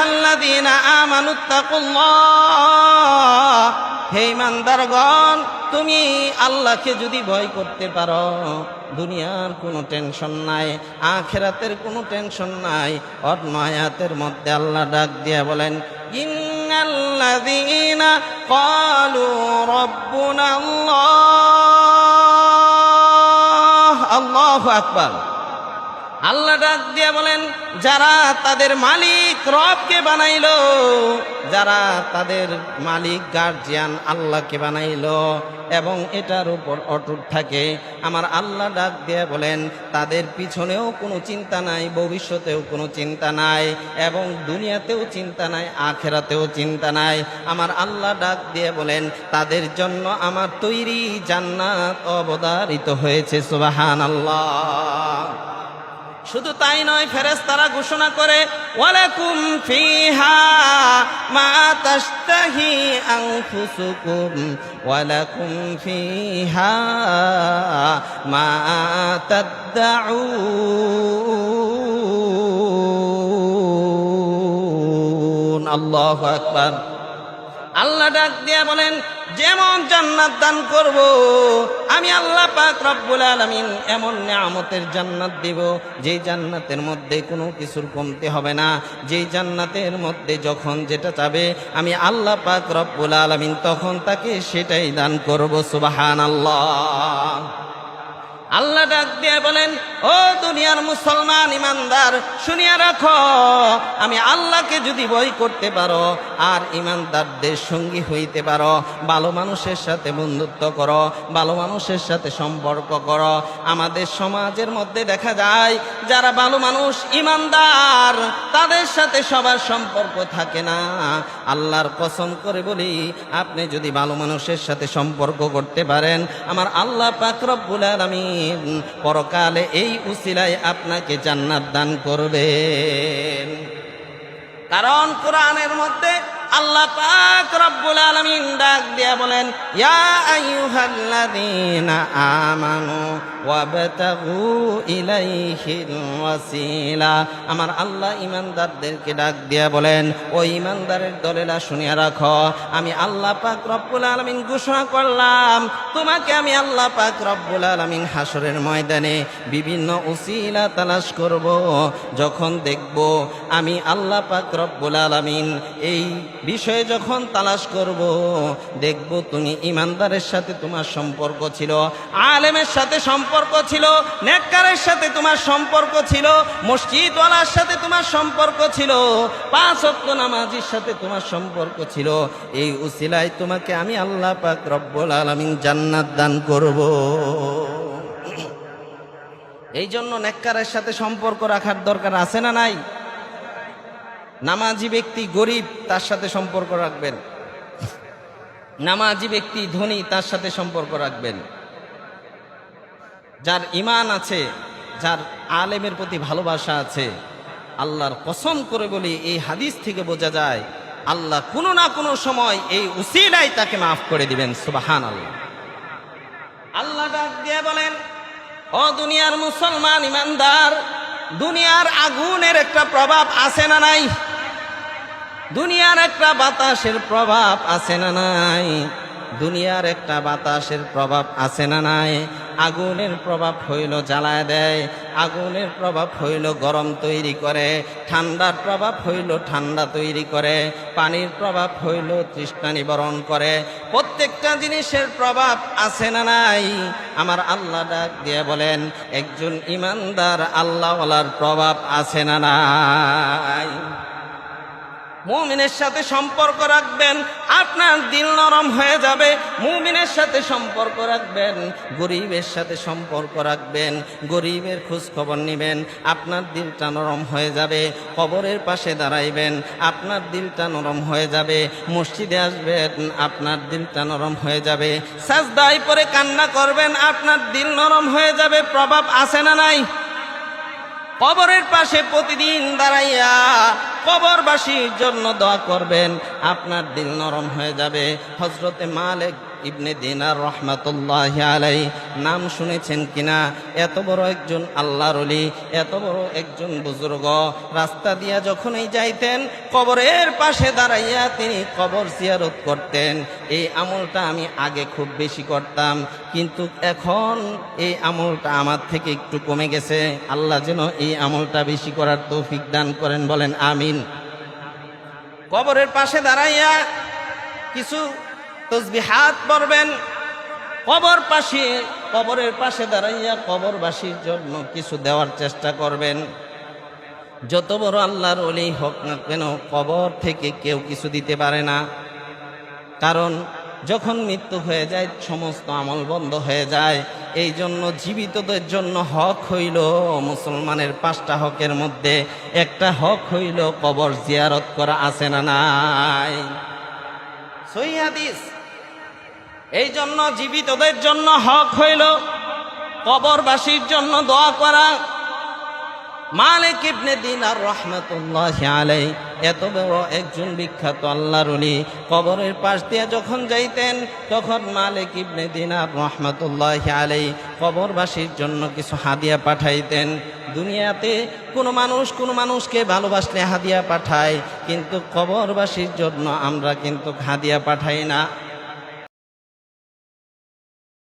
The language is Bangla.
আইয়ুহাল্লাযীনা আমানুত্তাকুল্লাহ। হে ইমানদারগণ, তুমি আল্লাহকে যদি ভয় করতে পারো, দুনিয়ার কোনো টেনশন নাই, আখেরাতের কোনো টেনশন নাই অন্য মধ্যে আল্লাহ ডাক দিয়ে বলেন, ইন্নাল্লাযীনা ক্বালু রাব্বুনা আল্লাহ আল্লাহু আকবার। আল্লাহ ডাক দিয়ে বলেন, যারা তাদের মালিক রবকে বানাইল, যারা তাদের মালিক গার্জিয়ান আল্লাহকে বানাইল, এবং এটার উপর অটুট থাকে। আমার আল্লাহ ডাক দিয়ে বলেন, তাদের পিছনেও কোনো চিন্তা নাই, ভবিষ্যতেও কোনো চিন্তা নাই, এবং দুনিয়াতেও চিন্তা নাই, আখেরাতেও চিন্তা নাই। আমার আল্লাহ ডাক দিয়ে বলেন, তাদের জন্য আমার তৈরি জান্নাত অবদারিত হয়েছে সুবাহান আল্লাহ শুধু তাই নয় ফেরেস তারা ঘোষণা করে, ওয়ালাকুম ফিহা মা ওয়ালাকুম মা আল্লাহ ডাক দিয়ে বলেন যেমন জান্নাত দান করব, আমি আল্লাহ পাক রব্বুল আলামিন এমন নিয়ামতের জান্নাত দেব, যেই জান্নাতের মধ্যে কোনো কিছুর কমতে হবে না। যেই জান্নাতের মধ্যে যখন যেটা চাবে, আমি আল্লাহ পাক রব্বুল আলামিন তখন তাকে সেটাই দান করব সুবাহান আল্লাহ ডাক দিয়ে বলেন, ও দুনিয়ার মুসলমান ইমানদার, শুনিয়া রাখো, আমি আল্লাহকে যদি বই করতে পারো আর ইমানদারদের সঙ্গী হইতে পারো, ভালো মানুষের সাথে বন্ধুত্ব করো, ভালো মানুষের সাথে সম্পর্ক করো, আমাদের সমাজের মধ্যে দেখা যায়, যারা ভালো মানুষ, ইমানদার, তাদের সাথে সবার সম্পর্ক থাকে না। আল্লাহর কসম করে বলি, আপনি যদি ভালো মানুষের সাথে সম্পর্ক করতে পারেন, আমার আল্লাহ পাক রব্বুল পরকালে এই উসিলায় আপনাকে জান্নাত দান করবেন। কারণ কোরআনের মধ্যে আল্লাহ পাক রব্বুল আলামিন ডাক দিয়া বলেন, ইয়া আমানু আমার আল্লাহ ইমানদারদেরকে ডাক দিয়া বলেন, ও ইমানদারের দলেরা শুনিয়া রাখো, আমি আল্লাহ পাক রব্বুল আলামিন ঘোষণা করলাম, তোমাকে আমি আল্লাহ পাক রব্বুল আলামিন হাসরের ময়দানে বিভিন্ন উসিলা তালাশ করব। যখন দেখব আমি আল্লাহ পাক রব্বুল আলামিন এই বিষয়ে যখন তালাশ করব, দেখব তুমি ইমানদারের সাথে তোমার সম্পর্ক ছিল, আলেমের সাথে সম্পর্ক ছিল, নেককারের সাথে তোমার সম্পর্ক ছিল, মসজিদওয়ালার সাথে তোমার সম্পর্ক ছিল, পাঁচ অক্ত নামাজির সাথে তোমার সম্পর্ক ছিল। এই উসিলায় তোমাকে আমি আল্লাহ পাক রব্বুল আলামিন জান্নাত দান করব। এই জন্য নেককারের সাথে সম্পর্ক রাখার দরকার আছে না নাই? নামাজি ব্যক্তি গরিব, তার সাথে সম্পর্ক রাখবেন। নামাজি ব্যক্তি ধনী, তার সাথে সম্পর্ক রাখবেন। যার ইমান আছে, যার আলেমের প্রতি ভালোবাসা আছে, আল্লাহর কসম করে বলি, এই হাদিস থেকে বোঝা যায়, আল্লাহ কোনো না কোনো সময় এই উসিলাই তাকে মাফ করে দিবেন সুবাহান আল্লাহ আল্লাহ ডাক দিয়ে বলেন, ও দুনিয়ার মুসলমান ইমানদার, দুনিয়ার আগুনের একটা প্রভাব আছে না নাই? দুনিয়ার একটা বাতাসের প্রভাব আছে না নাই? দুনিয়ার একটা বাতাসের প্রভাব আছে না নাই? আগুনের প্রভাব হইল জ্বালায় দেয়, আগুনের প্রভাব হইল গরম তৈরি করে, ঠান্ডার প্রভাব হইল ঠান্ডা তৈরি করে, পানির প্রভাব হইল তৃষ্ণা নিবারণ করে। প্রত্যেকটা জিনিসের প্রভাব আছে না নাই? আমার আল্লাহ ডাক দিয়ে বলেন, একজন ইমানদার আল্লাহওয়ালার প্রভাব আছে না নাই? মুমিনের সাথে সম্পর্ক রাখবেন, আপনার দিল নরম হয়ে যাবে। মুমিনের সাথে সম্পর্ক রাখবেন, গরিবের সাথে সম্পর্ক রাখবেন, গরিবের খোঁজ খবর নেবেন, আপনার দিলটা নরম হয়ে যাবে, কবরের পাশে দাঁড়াইবেন, আপনার দিলটা নরম হয়ে যাবে, মসজিদে আসবেন, আপনার দিলটা নরম হয়ে যাবে। সাজদাই পরে কান্না করবেন, আপনার দিল নরম হয়ে যাবে, প্রভাব আছে না নাই? কবরের পাশে প্রতিদিন দাঁড়াইয়া কবরবাসীর জন্য দোয়া করবেন আপনার দিল নরম হয়ে যাবে। হজরতে মালিক ইবনে দিনার রহমাতুল্লাহ আলাই নাম শুনেছেন কিনা? এত বড় একজন আল্লাহর অলি এত বড় একজন বুজুর্গ, রাস্তা দিয়া যখনই যাইতেন, কবরের পাশে দাঁড়াইয়া তিনি কবর জিয়ারত করতেন। এই আমলটা আমি আগে খুব বেশি করতাম, কিন্তু এখন এই আমলটা আমার থেকে একটু কমে গেছে। আল্লাহ যেন এই আমলটা বেশি করার তৌফিক দান করেন, বলেন আমিন। কবরের পাশে দাঁড়াইয়া কিছু তসবিহাত পড়বেন। কবর পাশে, কবরের পাশে দাঁড়াইয়া কবরবাসীর জন্য কিছু দেওয়ার চেষ্টা করবেন। যত বড় আল্লাহর অলি হোক না কেন, কবর থেকে কেউ কিছু দিতে পারে না। কারণ, যখন মৃত্যু হয়ে যায়, সমস্ত আমল বন্ধ হয়ে যায়। এই জন্য জীবিতদের জন্য হক হইল মুসলমানের পাঁচটা হকের মধ্যে। একটা হক হইল কবর জিয়ারত করা আছে না নাই? সহি হাদিস। এই জন্য জীবিতদের জন্য হক হইল কবরবাসীর জন্য দোয়া করা। মালিক ইবনে দিনার রহমতুল্লাহ আলাই এত বড় একজন বিখ্যাত আল্লাহর উনি কবরের পাশ দিয়ে যখন যাইতেন, তখন মালিক ইবনে দিনার রহমতুল্লাহ আলাই কবরবাসীর জন্য কিছু হাদিয়া পাঠাইতেন। দুনিয়াতে কোনো মানুষ কোনো মানুষকে ভালোবাসলে হাদিয়া পাঠায়, কিন্তু কবরবাসীর জন্য আমরা কিন্তু হাদিয়া পাঠাই না।